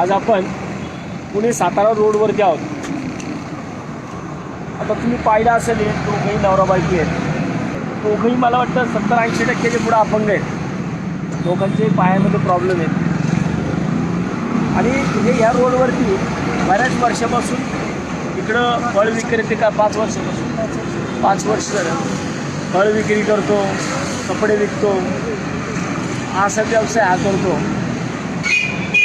आज आपण पुणे सातारा रोडवरती आहोत. आता तुम्ही पाहिलं असेल हे दोघंही नवरा बायकी आहेत. दोघंही मला वाटतं सत्तर ऐंशी टक्क्याचे पुढं अपंग आहेत. दोघांचे पायामध्ये प्रॉब्लेम आहेत. आणि हे ह्या रोडवरती बऱ्याच वर्षापासून इकडं फळ विक्रेते का पाच वर्षापासून? पाच वर्ष झालं. फळ विक्री करतो कपडे विकतो असा व्यवसाय हा करतो.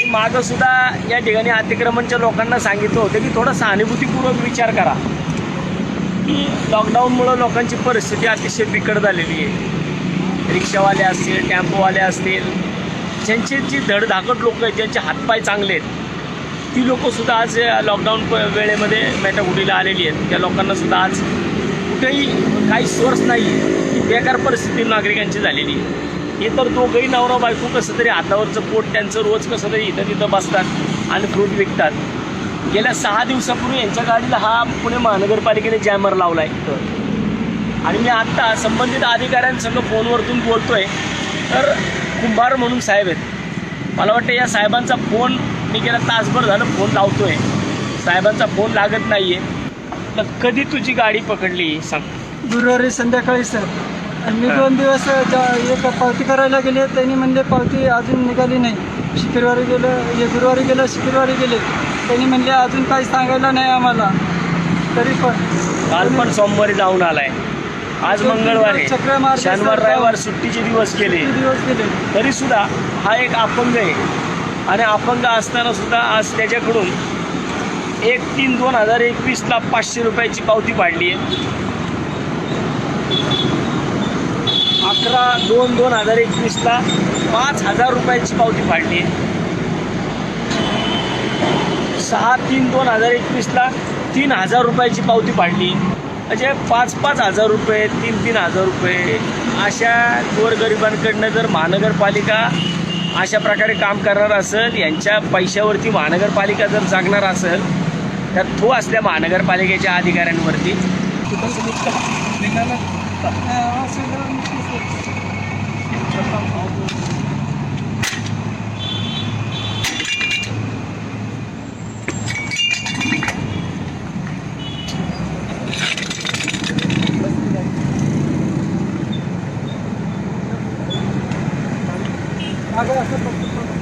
माझंसुद्धा मागं सुद्धा या ठिकाणी अतिक्रमणच्या लोकांना सांगितलं होतं की थोडा सहानुभूतीपूर्वक विचार करा. की लॉकडाऊनमुळं लोकांची परिस्थिती अतिशय बिकट झालेली आहे. रिक्षावाले असतील टॅम्पोवाले असतील ज्यांचे जी धडधाकट लोक आहेत ज्यांचे हातपाय चांगले आहेत ती लोकंसुद्धा आज लॉकडाऊन प वेळेमध्ये मेटागुडीला आलेली आहेत. त्या लोकांनासुद्धा आज कुठेही काही सोर्स नाही आहे ही बेकार परिस्थिती नागरिकांची झालेली आहे. हे तर दोघंही नवरा बायको कसं तरी हातावरचं पोट त्यांचं रोज कसं तरी इथं तिथं बसतात आणि फ्रूट विकतात. गेल्या सहा दिवसापूर्वी यांच्या गाडीला हा पुणे महानगरपालिकेने जॅमर लावला आहे आणि मी आत्ता संबंधित अधिकाऱ्यांसंग फोनवरतून बोलतोय. तर कुंभार म्हणून साहेब आहेत. मला वाटतं या साहेबांचा फोन मी गेला तासभर झालं फोन लावतोय. साहेबांचा फोन लागत नाही आहे तर कधी तुझी गाडी पकडली? सांग. गुरुवारी संध्याकाळी सर मी दोन दिवस ज्या- एक पावती करायला गेले त्यांनी म्हणले पावती अजून निघाली नाही. शुक्रवारी गेलं हे गुरुवारी गेलं शुक्रवारी गेले. त्यांनी म्हणले अजून काही सांगायला नाही आम्हाला. तरी पण. काल पण सोमवारी जाऊन आलाय. आज मंगळवार चक्र शनिवार. रविवार सुट्टीचे दिवस केले किती दिवस गेले. तरी सुद्धा हा एक अपंग आहे. आणि अपंग असताना सुद्धा आज त्याच्याकडून एक तीन दोन हजार एकवीसला पाचशे रुपयाची पावती पाडली आहे. अकरा दोन दोन हजार एकवीसला पाच हजार रुपयाची पावती पाडली आहे. सहा तीन दोन हजार एकवीसला तीन हजार रुपयाची पावती पाडली म्हणजे पाच पाच हजार रुपये तीन तीन हजार रुपये अशा गोरगरिबांकडनं जर महानगरपालिका अशा प्रकारे काम करणार असेल यांच्या पैशावरती महानगरपालिका जर जागणार असेल तर तो असल्या महानगरपालिकेच्या अधिकाऱ्यांवरती. 있다. 네, 확실히 그런 있어. 전방 가고. 아가, 아가, 아가.